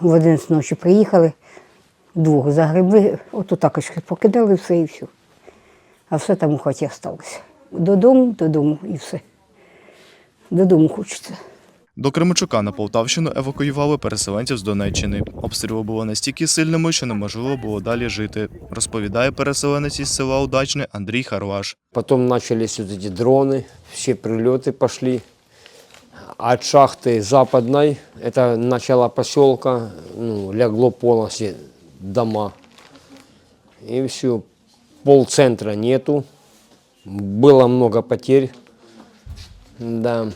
В 11 ночі приїхали, двох загребли, ото також покидали все і все. А все там у хаті залишилося. Додому, додому і все. Додому хочеться. До Кременчука на Полтавщину евакуювали переселенців з Донеччини. Обстріли були настільки сильними, що неможливо було далі жити, розповідає переселенець із села Удачне Андрій Харлаш. Потом начались вот эти дроны, все прилеты пошли. От шахты западной, это начало поселка, ну, легло полностью дома. И все, полцентра нету. Было много потерь. Да.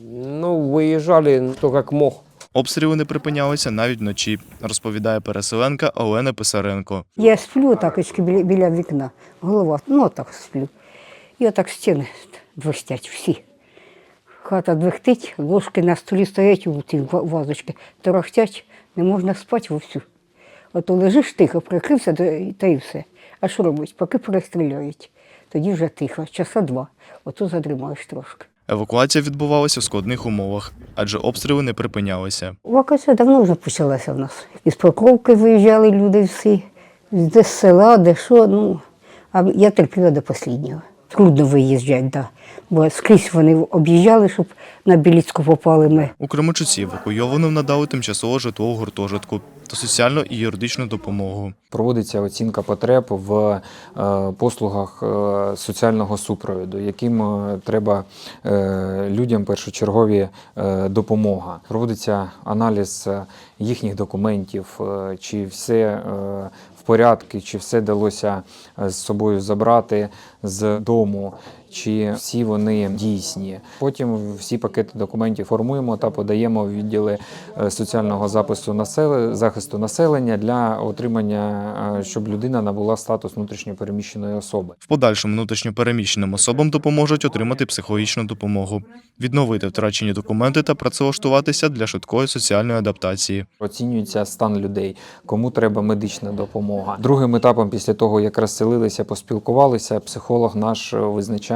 Ну, выезжали кто как мог. Обстріли не припинялися навіть вночі, розповідає переселенка Олена Писаренко. Я сплю такочки біля, біля вікна, голова, ну так сплю. І отак стіни двостять всі. Хата двихтить, ложки на столі стоять у ті вазочки, торохтять, не можна спати вовсю. Ото лежиш тихо, прикрився та й- все. А що робить? Поки перестріляють. Тоді вже тихо, часа два. Ото задрімаєш трошки. Евакуація відбувалася в складних умовах, адже обстріли не припинялися. Вакація давно вже почалася в нас. Із Покровки виїжджали люди всі, де з села, де що. Ну, а я терпіла до останнього. Трудно виїжджати, да. бо скрізь вони об'їжджали, щоб на Біліцьку попали ми. У Кременчуці евакуйованим надали тимчасово житло у гуртожитку та соціальну і юридичну допомогу. Проводиться оцінка потреб в е, послугах е, соціального супроводу, яким е, треба людям першочергові допомога. Проводиться аналіз їхніх документів, чи все в порядку, чи все вдалося е, з собою забрати з дому. Чи всі вони дійсні? Потім всі пакети документів формуємо та подаємо в відділи е, соціального запису насел... захисту населення для отримання, е, щоб людина набула статус внутрішньопереміщеної особи. В подальшому внутрішньопереміщеним особам допоможуть отримати психологічну допомогу, відновити втрачені документи та працевлаштуватися для швидкої соціальної адаптації. Оцінюється стан людей, кому треба медична допомога. Другим етапом, після того як розселилися, поспілкувалися, психолог наш е,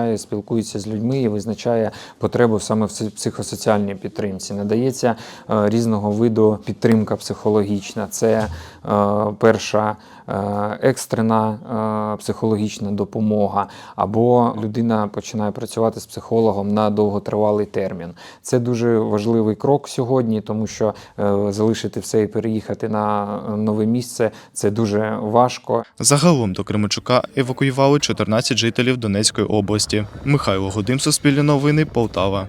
визначає, спілкується з людьми і визначає потребу саме в психосоціальній підтримці. Надається е, різного виду підтримка психологічна. Це е, перша екстрена е, психологічна допомога, або людина починає працювати з психологом на довготривалий термін. Це дуже важливий крок сьогодні, тому що е, залишити все і переїхати на е, нове місце це дуже важко. Загалом до Кременчука евакуювали 14 жителів Донецької області. Михайло Гудим, Суспільне новини, Полтава.